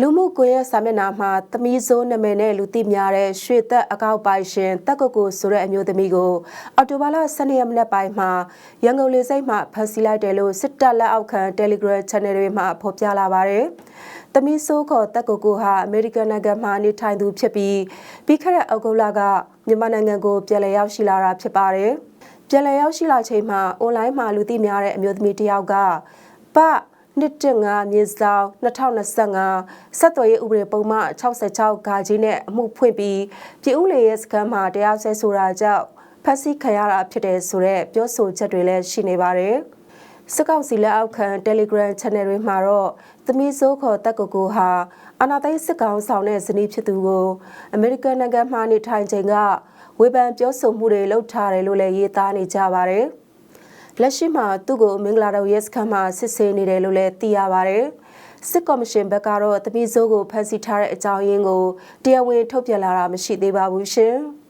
လူမှုကွန်ရက်စာမျက်နှာမှာသမီးစိုးနာမည်နဲ့လူသိများတဲ့ရွှေသက်အကောက်ပိုင်ရှင်တက်ကိုကိုဆိုတဲ့အမျိုးသမီးကိုအော်တိုဘာလ12ရက်နေ့ပိုင်းမှာရန်ကုန်လေဆိပ်မှာဖမ်းဆီးလိုက်တယ်လို့စစ်တပ်လက်အောက်ခံ Telegram Channel တွေမှာဖော်ပြလာပါတယ်။သမီးစိုးခေါ်တက်ကိုကိုဟာအမေရိကန်နိုင်ငံမှာနေထိုင်သူဖြစ်ပြီးပြီးခဲ့တဲ့အောက်တိုဘာလကမြန်မာနိုင်ငံကိုပြန်လည်ရောက်ရှိလာတာဖြစ်ပါတယ်။ပြန်လည်ရောက်ရှိလာချိန်မှာအွန်လိုင်းမှာလူသိများတဲ့အမျိုးသမီးတစ်ယောက်ကပ နှစ်တငါမြေဆောင်2025ဆက်သွယ်ရေးဥပဒေပုံမှန်66ဂါကြီးနဲ့အမှုဖွင့်ပြီးပြည်ဦးလေရဲ့စခန်းမှာတရားစွဲဆိုတာကြောင့်ဖက်စီခံရတာဖြစ်တယ်ဆိုတဲ့ပြောဆိုချက်တွေလည်းရှိနေပါတယ်။စစ်ကောင်စီလက်အောက်ခံ Telegram Channel တွေမှာတော့သမီးစိုးခေါ်တက်ကိုကိုဟာအာနာသိန်းစစ်ကောင်ဆောင်တဲ့ဇနီးဖြစ်သူကိုအမေရိကန်နိုင်ငံမှာနေထိုင်ချိန်ကဝေဖန်ပြောဆိုမှုတွေလုပ်ထားတယ်လို့လည်းရေးသားနေကြပါတယ်။ လက်ရှိမှာသူ့ကိုမင်္ဂလာတော်ရဲစခန်းမှာစစ်ဆေးနေတယ်လို့လည်းသိရပါတယ်။စစ်ကော်မရှင်ဘက်ကတော့တပိစိုးကိုဖမ်းဆီးထားတဲ့အကြောင်းရင်းကိုတရားဝင်ထုတ်ပြန်လာတာမရှိသေးပါဘူးရှင်။